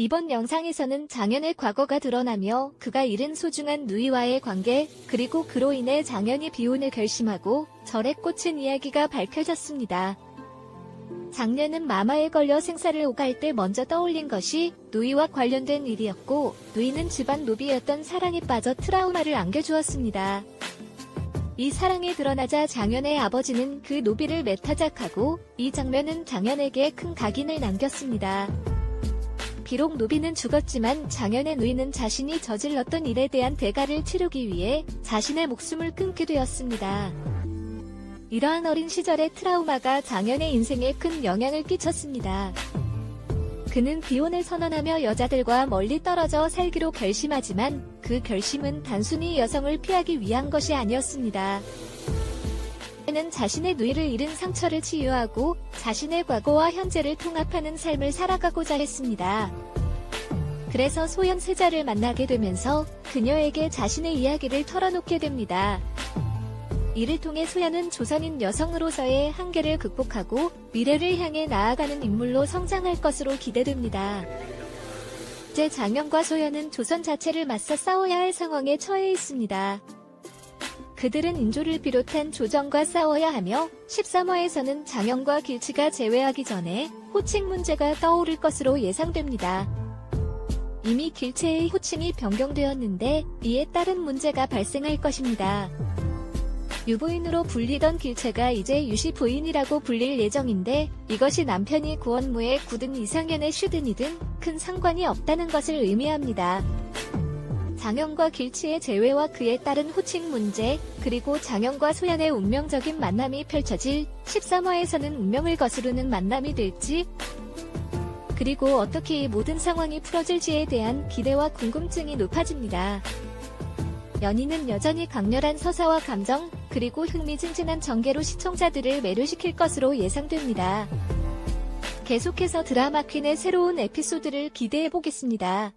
이번 영상에서는 장현의 과거가 드러나며 그가 잃은 소중한 누이와의 관계, 그리고 그로 인해 장현이 비혼을 결심하고 절에 꽂힌 이야기가 밝혀졌습니다. 장녀는 마마에 걸려 생사를 오갈 때 먼저 떠올린 것이 누이와 관련된 일이었고, 누이는 집안 노비였던 사랑에 빠져 트라우마를 안겨주었습니다. 이 사랑이 드러나자 장현의 아버지는 그 노비를 매타작하고, 이 장면은 장현에게 큰 각인을 남겼습니다. 비록 노비는 죽었지만 장현의 누이는 자신이 저질렀던 일에 대한 대가를 치르기 위해 자신의 목숨을 끊게 되었습니다. 이러한 어린 시절의 트라우마가 장현의 인생에 큰 영향을 끼쳤습니다. 그는 비혼을 선언하며 여자들과 멀리 떨어져 살기로 결심하지만 그 결심은 단순히 여성을 피하기 위한 것이 아니었습니다. 그는 자신의 누이를 잃은 상처를 치유하고 자신의 과거와 현재를 통합하는 삶을 살아가고자 했습니다. 그래서 소연 세자를 만나게 되면서 그녀에게 자신의 이야기를 털어놓게 됩니다. 이를 통해 소연은 조선인 여성으로서의 한계를 극복하고 미래를 향해 나아가는 인물로 성장할 것으로 기대됩니다. 이제 장현과 소연은 조선 자체를 맞서 싸워야 할 상황에 처해 있습니다. 그들은 인조를 비롯한 조정과 싸워야 하며 13화에서는 장현과 길치가 제외하기 전에 호칭 문제가 떠오를 것으로 예상됩니다. 이미 길체의 호칭이 변경되었는데 이에 따른 문제가 발생할 것입니다. 유부인으로 불리던 길체가 이제 유시 부인이라고 불릴 예정인데 이것이 남편이 구원무에 굳은 이상현의 슈든이든 큰 상관이 없다는 것을 의미합니다. 장현과 길치의 재회와 그에 따른 호칭 문제, 그리고 장현과 소연의 운명적인 만남이 펼쳐질 13화에서는 운명을 거스르는 만남이 될지, 그리고 어떻게 이 모든 상황이 풀어질지에 대한 기대와 궁금증이 높아집니다. 연인은 여전히 강렬한 서사와 감정, 그리고 흥미진진한 전개로 시청자들을 매료시킬 것으로 예상됩니다. 계속해서 드라마 퀸의 새로운 에피소드를 기대해 보겠습니다.